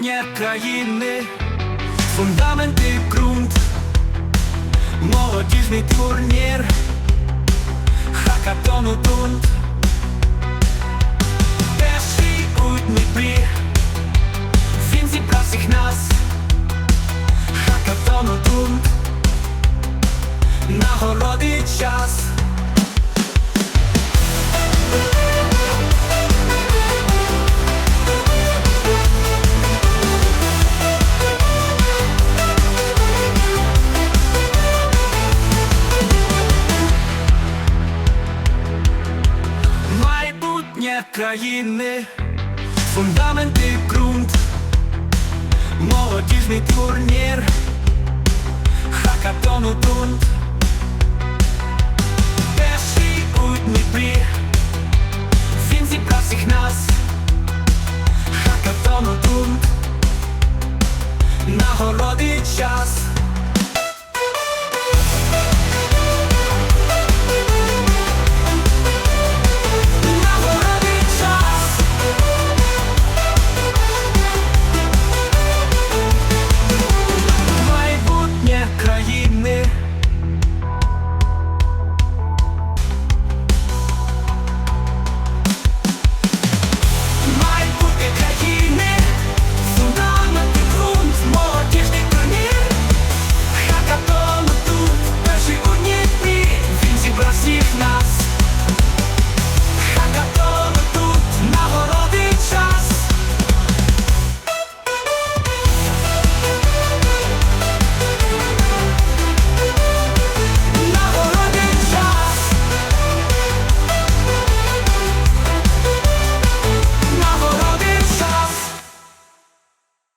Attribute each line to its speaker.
Speaker 1: майбутнє країни, фундамент і ґрунт, молодіжний турнір, хакатону тунт, перший у Дніпрі, він зібрав всіх нас, хакатону тунт, нагороди час. Майбутнє країни, фундамент і ґрунт, молодіжний турнір, хакатону тунт, перший у Дніпрі, він зібрав всіх нас, хакатону тунт, нагороди час.